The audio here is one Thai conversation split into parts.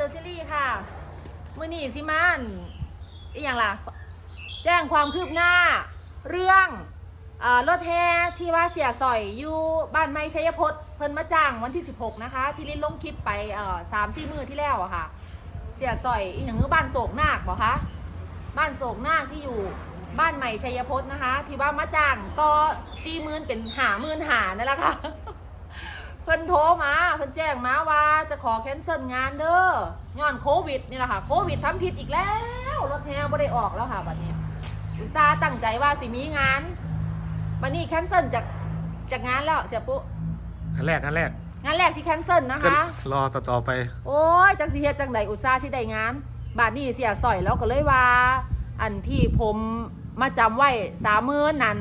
เดอะซีรีส์ค่ะ มือนี่สิมานอีกอย่างล่ะ แจ้งความคืบหน้า เรื่องอรถแฮที่ว่าเสียสอยอยู่บ้านไม้ชัยพจน์เพิ่นมาจ้างวันที่ 16 นะคะ ที่ลิ้นลงคลิปไปสามสี่มือที่แล้วอะค่ะ เสียสอยอีกอย่างคือบ้านโศกนาคบอกคะบ้านโศกนาคที่อยู่บ้านใหม่ชัยพจน์นะคะ ที่ว่ามาจ้างต่อสี่หมื่นเป็นหาหมื่นหานั่นแหละค่ะ เพิ่นโทรมาเพิ่นแจ้งมาว่าจะขอแคนเซิลงานเด้อย้อนโควิดนี่แหละค่ะโควิดทำผิดอีกแล้วรถแฮบ่ได้ออกแล้วค่ะบัดนี้ อุตส่าห์ตั้งใจว่าสิมีงานบัดนี้แคนเซิลจากจากงานแล้วเสียปุ๊อันแรกอันแรกงานแรกที่แคนเซิลนะก็คะ รอต่อต่อไป โอ้ยจังสิเฮ็ดจังใดอุตส่าห์ที่ได้งาน บาทนี้เสียสอยแล้วก็เลยว่า อันที่ผมมาจำไว้สามหมื่นนั่น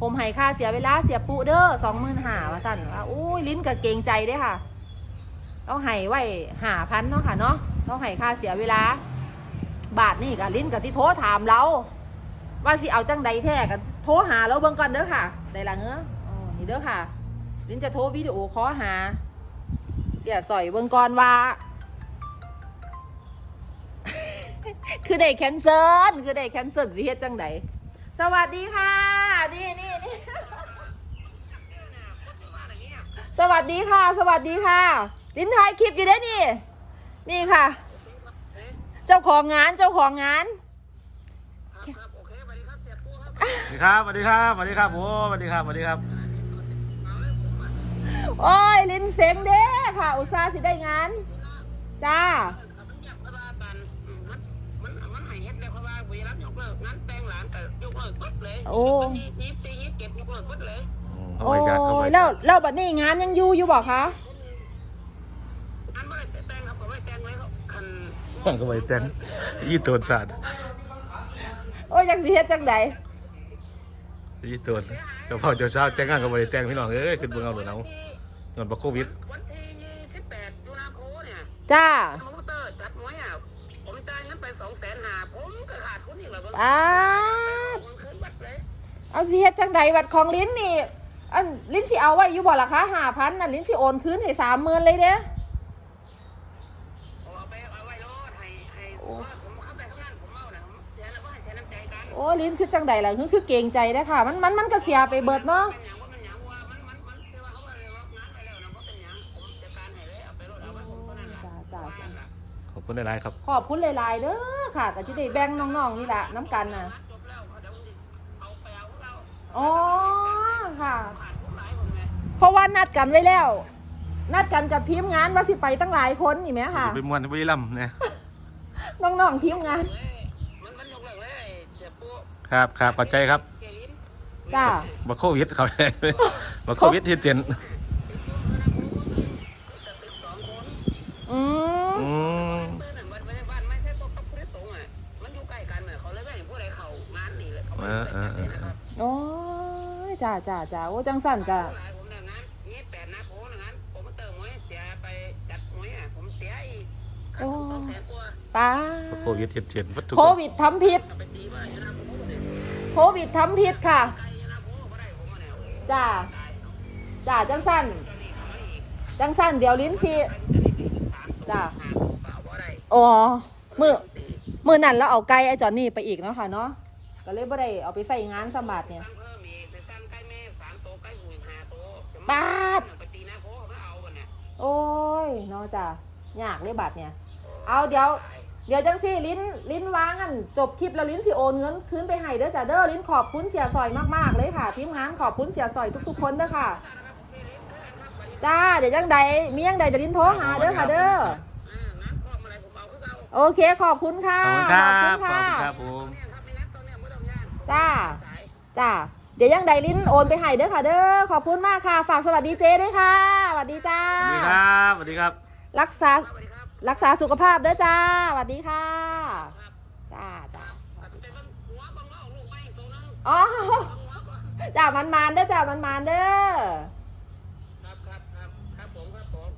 ผมให้ค่าเสียเวลาเสียปุเด้อสองหมื่นหาว่าสั่นว่าอุ้ยลิ้นกับเกรงใจเด้ค่ะต้องให้ไว้หาพันเนาะค่ะเนาะต้องให้ค่าเสียเวลา บาทนี่กับลิ้นกับที่โทรถามเรา ว่าสิเอาจังใดแท้กันโทรหาเราเบิ่งก่อนเด้อค่ะได้ละเงื้ออ๋อนี่เด้อค่ะ ลิ้นจะโทรวิดีโอคอหา เสียสอยเบิ่งก่อนว่า คือได้แคนเซิลคือได้แคนเซิลสิเฮ็ดจังไดสวัสดีค่ะ นี่นี่นี่สวัสดีค่ะ สวัสดีค่ะ ลิ้นท้ายคลิปอยู่เด้อนี่ นี่ค่ะ เจ้าของงานเจ้าของงานสวัสดีครับสวัสดีครับสวัสดีครับโอ้สวัสดีครับสวัสดีครับ โอ้ยลิ้นเสียงเด้ค่ะ อุตส่าห์สิได้งาน จ้า โอ้ ยี่สิบสี่ยี่สิบเจ็ดยกเลิกหมดเลยเอาโอ้ไว้จัดเอาไว้ยจัดแล้วแล้วบัดนี้งานยังอยู่อยู่บอกคะอันไม่ได้แต่งครับไม่แต่งเลยครับคันตั้งก็ไว้แต่งยี่ตัวสัตว์โอ้ยยังสิเฮ็ดจังใดยี่ตัวเจ้าพ่อเจ้าสาวแต่งงานก็ไว้แต่งพี่น้องเอ้ยขึ้นเบิ่งเอาหนูเอาเงินบ่โควิดวันที่ยี่สิบแปดตุลาคมเนี่ยจ้าคอมพิวเตอร์จัดมวยอะผมจ่ายเงินไปสองแสนหาผมก็ ขาดทุนอีกแล้วก็ป้าดมันคืนบัตรเลยเอาสิเฮ็ดจังใดบัดของลิ้นนี่ อันลิ้นสิเอาไว้อยู่บ่ล่ะคะ5,000น่ะลิ้นสิโอนคืนให้30,000เลยเด้เอาไปเอาไว้รอดให้ให้ว่าผมเข้าไปข้างนั้นผมเอาเนี่ยเสียแล้วก็ให้เสียน้ำใจกันโอ้ลิ้นคือจังใดล่ะคือคือเกรงใจเด้อค่ะ มันมันมันก็เสียไปเบิดเนาะ อบคุณหลายๆครับ ขอบคุณหลายๆเด้อค่ะก็สิได้แบ่งน้องๆนี่ล่ะน้ำกันน่ะจบแล้วเขาเดี๋ยวเอาไปเอาเราอ๋อค่ะขาดผมหลายคนไงเพราะว่านัดกันไว้แล้ว นัดกันกับทีมงานว่าสิไปตั้งหลายคนนี่แหมค่ะจะไปม่วนบุรีรัมย์เนี่ยน้องๆทีมงานมันมันยกเลิกเลยเสียปุ๊ครับครับปัจจัยครับเกลินจ้าบ่โควิดเขาบ่โควิดเฮ็ดเจนานนี่เลยเขาไม่ได้จัดเลยนะครับโอ้ยจ้าจ้าจ้าโอ้จังสั่นกะหลายผมเนี่ยงานนี่แปดนะโพนะงานผมเติมมวยเสียไปจัดมวยอะผมเสียอีกสองแสนกว่าป้าบ่โควิดเฮ็ดเจนวัตถุโควิดทำพิษไปตีว่าชนะผมเนี่ยโควิดทำพิษค่ะไกลชนะผมก็ได้ผมเนี่ยจ้าจ้าจังสั่นจังสั่นเดี๋ยวลิ้นสิจ้าเปล่าว่าได้อ๋อมือมือนั่นแล้วเอาไก่ไอ้จอนนี่ไปอีกเนาะค่ะเนาะ ก็เลยบ่ได้เอาไปใส่งานสมบัติเนี่ยตั้งเพิ่มอีกจะตั้งใกล้แม่สามโตใกล้หูห้าโตบาทไปตีนะโพเขาเอากันเนี่ยโอ้ยเนาะจ้ายากเลยบัตรเนี่ย เอาเดี๋ยว เดี๋ยวจังสิลิ้นลิ้นวางกันจบคลิปแล้วลิ้นสิโอนเงินคืนไปให้เด้อจ้าเด้อลิ้นขอบคุณเสียซอยมากๆเลยค่ะทีมงานขอบคุณเสียซอยทุกๆคนเด้อค่ะจ้าเดี๋ยวจังใดมียังใดจะลิ้นโทรหาเด้อค่ะเด้ออ่าน้ำครอบอะไรผมเอาคือเอาโอเคขอบคุณค่ะขอบคุณครับขขออบบคุณคุณคค่ะรับผม จ้าสายจ้าเดี๋ยวยังใดลิ้นโอนไปให้เด้อค่ะ เด้อขอบคุณมากค่ะ ฝากสวัสดีเจด้วยค่ะสวัสดีจ้าสวัสดีครับสวัสดีครับ รักษาสวัสดีครับรักษาสุขภาพเด้อจ้าสวัสดีค่ะครับจ้าจ้าตัดสินใจเบิ่งหัวบังเอาลูกไม้อีกตัวนึงอ๋อบังหัวก่อนจ้ามันมานๆเด้อจ้ามันมานๆเด้อครับครับครับครับผมครับผม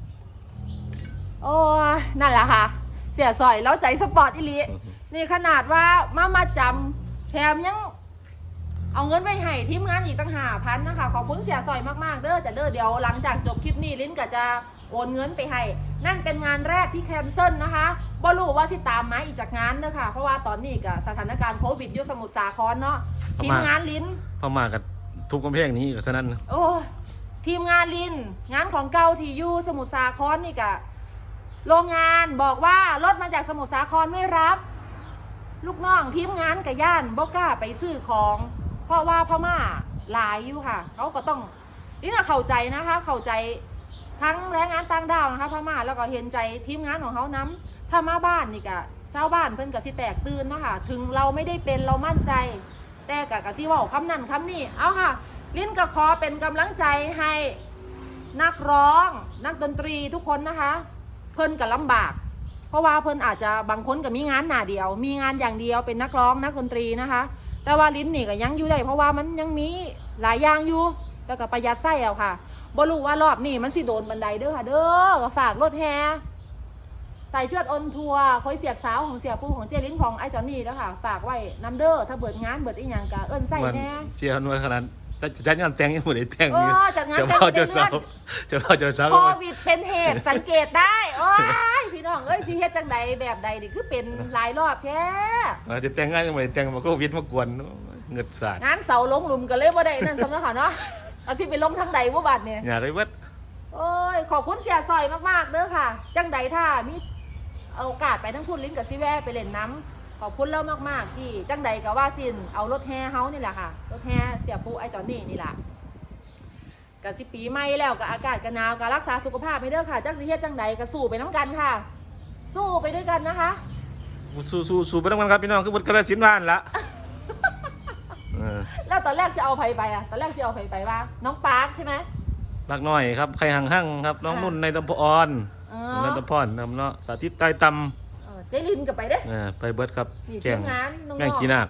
โอ้ยนั่นแหละค่ะ เสียสอยแล้วใจสปอร์ตอีหลีนี่ขนาดว่ามามาจำแถมยัง เอาเงินไปให้ทีมงานอีกตั้งหาพันนะคะ ขอบคุณเสียซอยมากๆ เด้อจะเด้อเดี๋ยวหลังจากจบคลิปนี้ลิ้นก็จะโอนเงินไปให้ นั่นเป็นงานแรกที่แคนเซิลนะคะบ่รู้ว่าสิตามไหมอีกจากงานเด้อค่ะ เพราะว่าตอนนี้ก็สถานการณ์โควิดอยู่สมุทรสาครเนาะทีมงานลิ้นพม่ากับทุกกำแพงนี้ก็เท่านั้น โอ้ยทีมงานลิน งานของเก่าที่อยู่สมุทรสาครนี่กะโรงงานบอกว่ารถมาจากสมุทรสาครไม่รับ ลูกน้องทีมงานกับย่านบอกล้าไปซื้อของ เพราะว่าพม่าหลายอยู่ค่ะ เขาก็ต้องนี่ก็เข้าใจนะคะ เข้าใจทั้งแรงงานต่างดาวนะคะพม่าแล้วก็เห็นใจทีมงานของเขาน้ำถ้ามาบ้านนี่กะเจ้าวบ้านเพิ่นกับสิแตกตื่นนะคะถึงเราไม่ได้เป็นเรามั่นใจ แต่กะกะสิเว่าคำนั้นคำนี้เอาค่ะ ลิ้นกับคอเป็นกำลังใจให้นักร้อง นักดนตรีทุกคนนะคะ เพิ่นกับลำบาก เพราะว่าเพิ่นอาจจะบางคนก็มีงานหนาเดียว มีงานอย่างเดียวเป็นนักร้องนักดนตรีนะคะ แต่ว่าลิ้นนี่ก็ยังอยู่ได้เพราะว่ามันยังมีหลายอย่างอยู่แล้วก็ประหยัดไส้เอาค่ะบ่รู้ว่ารอบนี้มันสิโดนบันไดเด้อค่ะ เด้อก็ฝากรถแฮใส่เชือดอนทัวร์คอยเสียบสาวของเสียปูของเจลิ้นของไอ้จอนนี่แล้วค่ะ ฝากไว้น้ำเด้อถ้าเบิดงานเบิดอีหยังก็เอิ้นใส่มันแน่เสียนวยขนาดแต่จัดงานแต่งยังบ่ได้แต่งเออยู่อจัดงานเจ้าแต่งพ่อเจ้าแต่สางงานวเจ้าพ่อเจ้าสาวโควิดเป็นเหตุสังเกตได้โอ้ย พี่น้องเอ้ยสิเฮ็ดจังใดแบบใดนี่คือเป็นหลายรอบแท้อาจจะแต่งงานยังบ่ได้แต่งมาโควิดมากวนเงิดสาดงานเสาลงหลุมกันเลยบ่ได้นั่นสำนักข่าวเนาะเอาสิไปล้มทางใดบ่บาดเนี่ยอย่าเลยเวัดโอ้ยขอบคุณเสียซอยมากๆเด้อค่ะ จังใดถ้ามีเอาโอกาสไปทั้งพูดลิ้นกับซิแวะไปเล่นน้ำขอบคุณเล่ามากๆที่จังใดก็ว่าสินเอารถแฮเฮานี่แหละค่ะรถแฮเสียปูไอจอนนี่นี่แหละก็สิปีใหม่แล้วก็อากาศก็หนาวก็รักษาสุขภาพให้เด้อค่ะ จังสิเฮ็ดจังใดก็สู้ไปน้ำกันค่ะ สู้ไปด้วยกันนะคะ สู้สู้สู้ไปทั้งวันครับพี่น้องคือบ่กระสินบ้านละเออแล้วตอนแรกจะเอาไผไปอะตอนแรกจะเอาไผไปว่า น้องปาร์คใช่ไหมรักน้อยครับใครห่างหั่งครับ น้องค่ะนุ่นในตำพออนเอน้องอในตำพอนนำเนาะสาธิตใต้ตเออเจลินกับไปเด้ำเออไปเบิดครับนี่แกทีงมงานน้องแม่งๆขี้นาค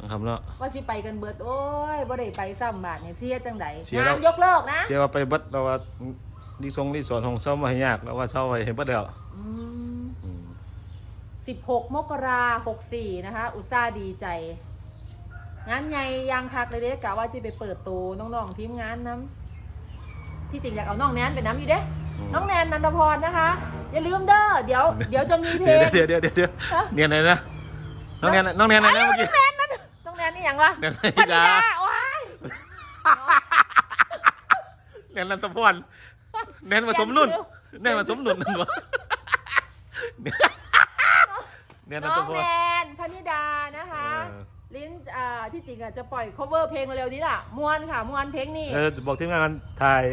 นะครับเนาะ ว่าสิไปกันเบิด โอ้ยบ่ได้ไปซ้ำบาทเนี่ยเสียจังใดเสียงาแล้นวยกเลิกนะ เชื่อว่าไปเบิดเราว่า ดีทรงดีสอนของเศร้ามาให้ยากแล้วว่าเศร้าไว้ให้เบิดแล้วอืมอืม16มกราหกสี่นะคะ อุตส่าห์ดีใจ งานใหญ่ยางคักเลยเด้กะว่าจะไปเปิดตัวน้องๆทีมงานน้ำที่จริงอยากเอาน้องแนนไปน้ำอยู่เด้น้องแนนนันทพรนะคะ อย่าลืมเด้อเดี๋ยวเดี๋ยวจะมีเพลเดี๋ยวง เดี๋ยวเดี๋ยวเดี๋ยวฮะ เนียนอะไรนะน้องเนียนน้องเนียนอะไรนะเมื่อกี้น้องแนนนี่ยังวะเนียนพธินิดาดา ว้าย เนียนนันทพร เนียนมาสมนุ่นเนียนมาสมนุ่นนั่นวะเนียนนันน้ทองพแนรนพนิดานะคะเออลิ้นอ่าที่จริงอะจะปล่อย cover เพลงเร็วๆนี้ล่ะมวนค่ะมวนเพลงนี้เออจะบอกทีมงานถ่าย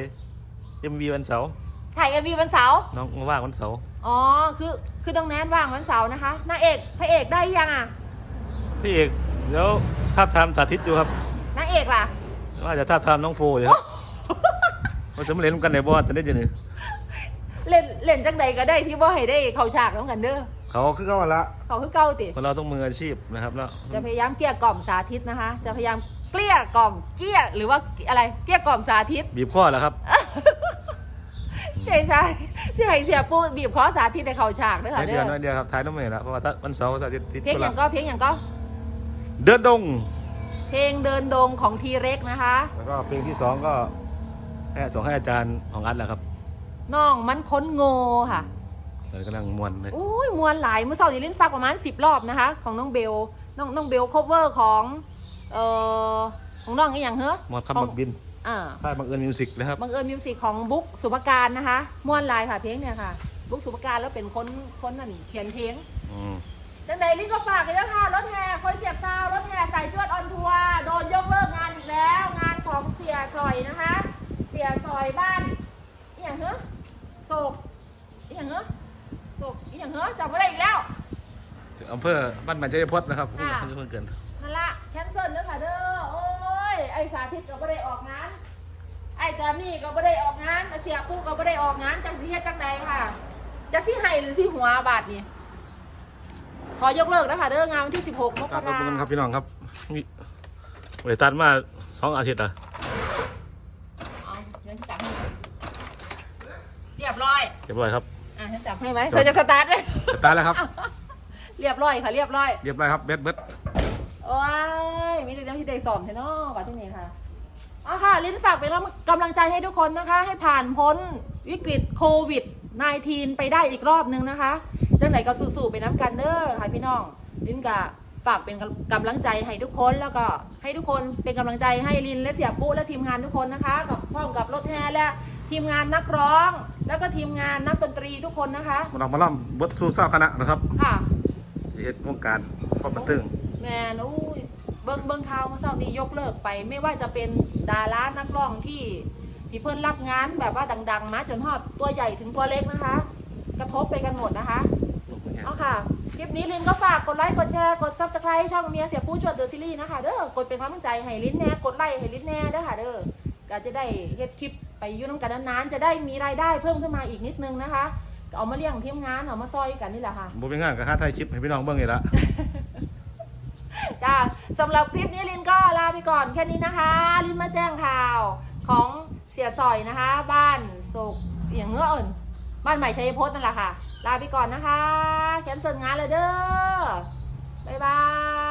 เอ็มวีวันเสาร์ถ่าย MV วันเสาร์น้องว่างวันเสาร์อ๋อคือคือต้องแนนว่างวันเสาร์นะคะนางเอกพระเอกได้ยังอะพี่เอกเดี๋ยวท้าบทามสาธิตอยู่ครับนางเอกล่ะว่าจะท้าบทามน้องโฟอยู่ครับ ว่าจะมาเล่นกันในบ่จะเล่นจะนี่เล่นเล่นจังใดก็ได้ที่บ่ให้ได้เข้าฉากน้องกันเด้อเขาคือเขาละเขาคือเก่าติคนเราต้องมืออาชีพนะครับแล้วจะพยายามเกลี้ยกล่อมสาธิตนะคะ จะพยายามเกลี้ยกล่อมเกลี้ยหรือว่าอะไรเกลี้ยกล่อมสาธิต บีบข้อแล้วครับใช่ใช่ที่ไหนเสียปูบีบคอสาธิตในเข้าฉากด้วยค่ะเดี๋เด้ยวอน้อยเดียวครับท้ายน้องเมย์ละเพราะว่าถ้าวันเสาร์สาธิตติดเพลงธุอระย่างก็เพลงอย่างก็ เดินดง เพลงเดินดงของทีเร็กนะคะ แล้วก็เพลงที่สองก็ ให้ส่งให้อาจารย์ของอัดแหละครับน้องมันค้นโง่ค่ะเลยกำลังมวนเลยอุ้ยมวนหลายเมื่อเช้านี้เล่นฟักประมาณสิบรอบนะคะ ของน้องเบลน้องน้องเบล cover ของเอ่อของน้องอีกอย่างเหรอมวนคำบักบินอ่าค่ายบังเอิญมิวสิกนะครับบังเอิญมิวสิกของบุ๊กสุภการนะคะมวนหลายค่ะเพลงเนี่ยค่ะ บุ๊กสุภการแล้วเป็นคนคนนั่นเขียนเพลงอืมจังใดลิงก็ฝากเลยนะคะรถแห่คอยเสียบซาวรถแห่ใส่ชวดออนทัวร์โดนยกเลิกงานอีกแล้ว งานของเสียซอยนะคะเสียซอยบ้านอีอย่างเหรอโศกอีอย่างเหรอโศกอีอย่างเหรอจำไม่ได้อีกแล้ว อำเภอบ้านใหม่ใจพจน์นะครับค่ะ เพิ่งเกินนั่นละแคนเซิลเด้อค่ะเด้อโอ้ยไอสาธิตก็ไม่ได้ออกงานไอจอนนี่ก็ไม่ได้ออกงานไอ้เสียปูก็ไม่ได้ออกงานจังสิเฮ็ดจังใดค่ะจังสิให้หรือสิหัวบาทนี่ขอยกเลิกนะคะเด้องานวันที่ 16มกครับขอบราคุณครับพี่น้องครับมีบริษัทมาสองอาทิตย์อะ เอาฉันจับให้เรียบ ร้อยเรียบร้อยครับ อะฉันจับให้ไหมเธอจะสตาร์ทไหมจะตายแล้วครับ เรียบร้อยค่ะเรียบร้อย เรียบร้อยครับเบ็ดเบ็ดโอโอ้ยมีแต่เรื่องที่ได้สอบเทนอกว่าที่นี่ค่ะเอาค่ะ ลิ้นฝากเป็นกำลังใจให้ทุกคนนะคะ ให้ผ่านพ้นวิกฤตโควิด -19 ไปได้อีกรอบนึงนะคะจังไหนก็สู้ๆไปน้ำกันเด้อค่ะพี่น้อง ลิ้นกะฝากเป็นกำลังใจให้ทุกคนแล้วก็ให้ทุกคนเป็นกำลังใจให้ลินและเสียปุ๊และทีมงานทุกคนนะคะกับพร้อมกับรถแห่และ ทีมงานนักร้อง แล้วก็ทีมงานนักดนตรีทุกคนนะคะมาลองมาล่ำบทสู้เศร้าคณะนะครับค่ะที่เฮ็ดวงการความบันเทิงแมนอุ้ยเบิ้งเบิ้งข่าวเมื่อเช้านี้ยกเลิกไป ไม่ว่าจะเป็นดารานักร้องที่ที่เพิ่นรับงานแบบว่าดัง ๆ มาจนฮอดตัวใหญ่ถึงตัวเล็กนะคะ กระทบไปกันหมดนะคะเอาค่ะ คลิปนี้ลินก็ฝากกดไลค์ กดแชร์ กดซับสไครต์ช่องเมียเสียผู้ชวดเดอะซีรีส์นะคะ เด้อกดเป็นกำลังใจให้ลินแน่ กดไลค์ให้ลินแน่เด้อค่ะ เด้อก็จะได้เฮ็ดคลิป ไปอยุ่น้ำกันนานๆจะได้มีรายได้เพิ่มขึ้นมาอีกนิดนึงนะคะก็เอามาเลี้ยงทีมงานเอามาซอยกันนี่แหละค่ะบ่เป็นงานกับค่าไทยคลิปให้พี่น้องเบิ่งนี่ละจ้าสำหรับคลิปนี้ลินก็ลาไปก่อนแค่นี้นะคะ ลินมาแจ้งข่าวของเสียสอยนะคะ บ้านสุกอย่างเงื่อเอิ่นบ้านใหม่ชัยพจน์นั่นแหละค่ะ ลาไปก่อนนะคะแคนเซิลงานเลยเด้อบ๊ายบาย